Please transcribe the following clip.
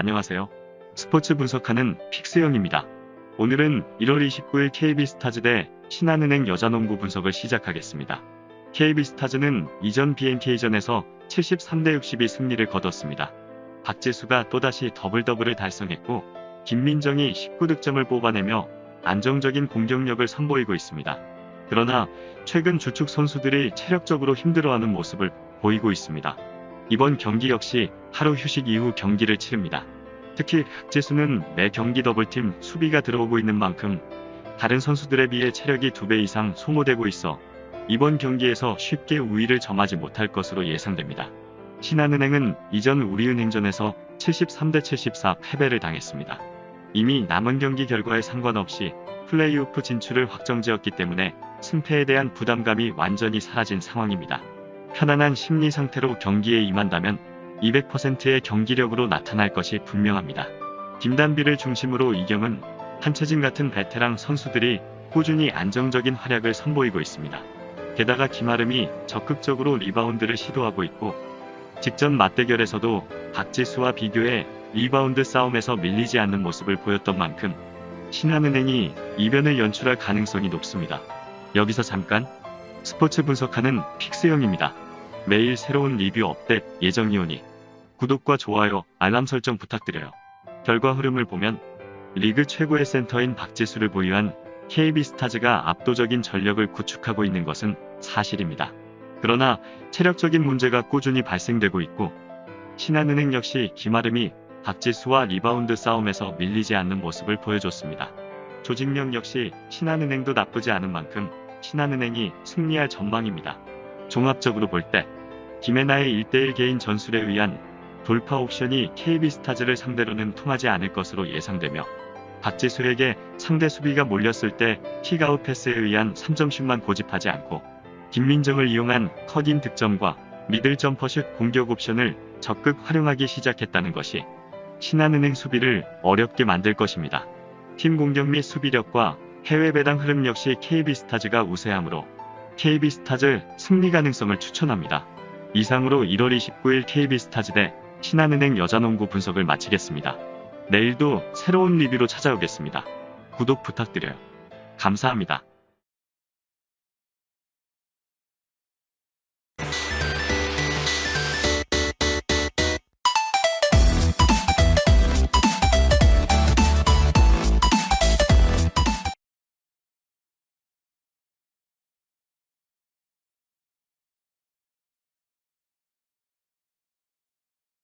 안녕하세요. 스포츠 분석하는 픽스형입니다. 오늘은 1월 29일 KB스타즈 대 신한은행 여자농구 분석을 시작하겠습니다. KB스타즈는 이전 BNK전에서 73대 62 승리를 거뒀습니다. 박지수가 또다시 더블 더블을 달성했고 김민정이 19득점을 뽑아내며 안정적인 공격력을 선보이고 있습니다. 그러나 최근 주축 선수들이 체력적으로 힘들어하는 모습을 보이고 있습니다. 이번 경기 역시 하루 휴식 이후 경기를 치릅니다. 특히 박지수는 매 경기 더블팀 수비가 들어오고 있는 만큼 다른 선수들에 비해 체력이 2배 이상 소모되고 있어 이번 경기에서 쉽게 우위를 점하지 못할 것으로 예상됩니다. 신한은행은 이전 우리은행전에서 73대 74 패배를 당했습니다. 이미 남은 경기 결과에 상관없이 플레이오프 진출을 확정지었기 때문에 승패에 대한 부담감이 완전히 사라진 상황입니다. 편안한 심리 상태로 경기에 임한다면 200%의 경기력으로 나타날 것이 분명합니다. 김단비를 중심으로 이경은 한채진 같은 베테랑 선수들이 꾸준히 안정적인 활약을 선보이고 있습니다. 게다가 김아름이 적극적으로 리바운드를 시도하고 있고 직전 맞대결에서도 박지수와 비교해 리바운드 싸움에서 밀리지 않는 모습을 보였던 만큼 신한은행이 이변을 연출할 가능성이 높습니다. 여기서 잠깐 스포츠 분석하는 픽스형입니다. 매일 새로운 리뷰 업데이트 예정이오니 구독과 좋아요, 알람 설정 부탁드려요. 결과 흐름을 보면 리그 최고의 센터인 박지수를 보유한 KB스타즈가 압도적인 전력을 구축하고 있는 것은 사실입니다. 그러나 체력적인 문제가 꾸준히 발생되고 있고 신한은행 역시 김아름이 박지수와 리바운드 싸움에서 밀리지 않는 모습을 보여줬습니다. 조직력 역시 신한은행도 나쁘지 않은 만큼 신한은행이 승리할 전망입니다. 종합적으로 볼 때 김혜나의 1대1 개인 전술에 의한 돌파 옵션이 KB스타즈를 상대로는 통하지 않을 것으로 예상되며 박지수에게 상대 수비가 몰렸을 때 킥아웃 패스에 의한 3점슛만 고집하지 않고 김민정을 이용한 컷인 득점과 미들 점퍼슛 공격 옵션을 적극 활용하기 시작했다는 것이 신한은행 수비를 어렵게 만들 것입니다. 팀 공격 및 수비력과 해외 배당 흐름 역시 KB스타즈가 우세하므로 KB스타즈 승리 가능성을 추천합니다. 이상으로 1월 29일 KB스타즈 대 신한은행 여자농구 분석을 마치겠습니다. 내일도 새로운 리뷰로 찾아오겠습니다. 구독 부탁드려요. 감사합니다.